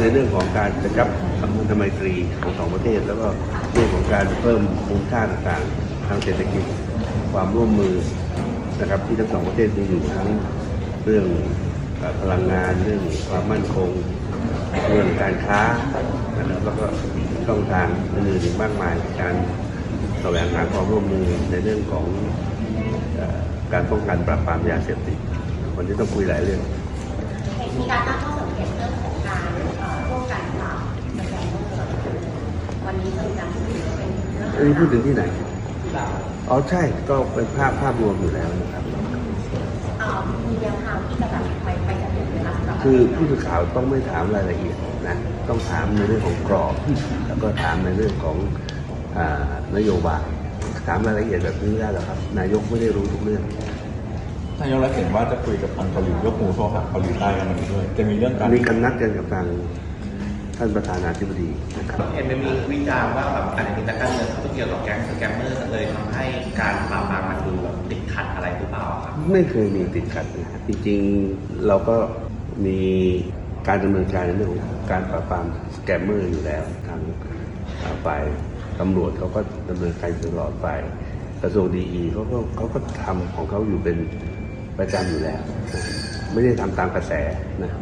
ในเรื่องของการกระชับสัมพันธไมตรีของสองประเทศ แล้วก็เรื่องของการเพิ่มมูลค่าต่างๆ ทางเศรษฐกิจความร่วมมือนะครับที่ทั้งสองประเทศมีอยู่ทั้งเรื่องพลังงานเรื่องความมั่นคงเรื่องการค้านะครับแล้วก็ช่องทางอื่นๆมากมายการแสวงหาความร่วมมือในเรื่องของการป้องกันปราบปรามยาเสพติดวันนี้ต้องคุยหลายเรื่อง องอันนี้พูดถึงที่ไหน อ๋อใช่ก็เป็นภาพภาพรวมอยู่แล้วนะครับเอ่อมีแนวทางที่จะแบบไปไปจัดการไหมคะสำหรับคือผู้สื่อข่าวต้องไม่ถามรายละเอียดนะต้องถามในเรื่องของกรอบ แล้วก็ถามในเรื่องของอานโยบายถามรายละเอียดแบบนี้ไม่ได้หรอกครับ นายกไม่ได้รู้ทุกเรื่องนายกรัฐเห็นว่าจะคุยกับทางเกาหลียกหูโทรหาเกาหลีใต้กันด้วย จะมีเรื่องการมีการนัดกันกับทาง ท่านประธานาธิบดีนะครับเห็นมันมีวิจารณ์ว่าแบบอาจจะมีนักการเมืองเข้าไปเกี่ยวกับแก๊งสแกมเมอร์เลยทำให้การปราบปรามมันดูแบบติดขัดอะไรหรือเปล่าครับไม่เคยมีติดขัดนะจริงๆเราก็มีการดำเนินการในเรื่องของการปราบปรามสแกมเมอร์อยู่แล้วทางฝ่ายตำรวจเขาก็ดำเนินการอยู่ตลอดฝ่ายกระทรวงดีอีเขาก็เขาก็ทำของเขาอยู่เป็นประจำอยู่แล้วนะไม่ได้ทำตามกระแสนะ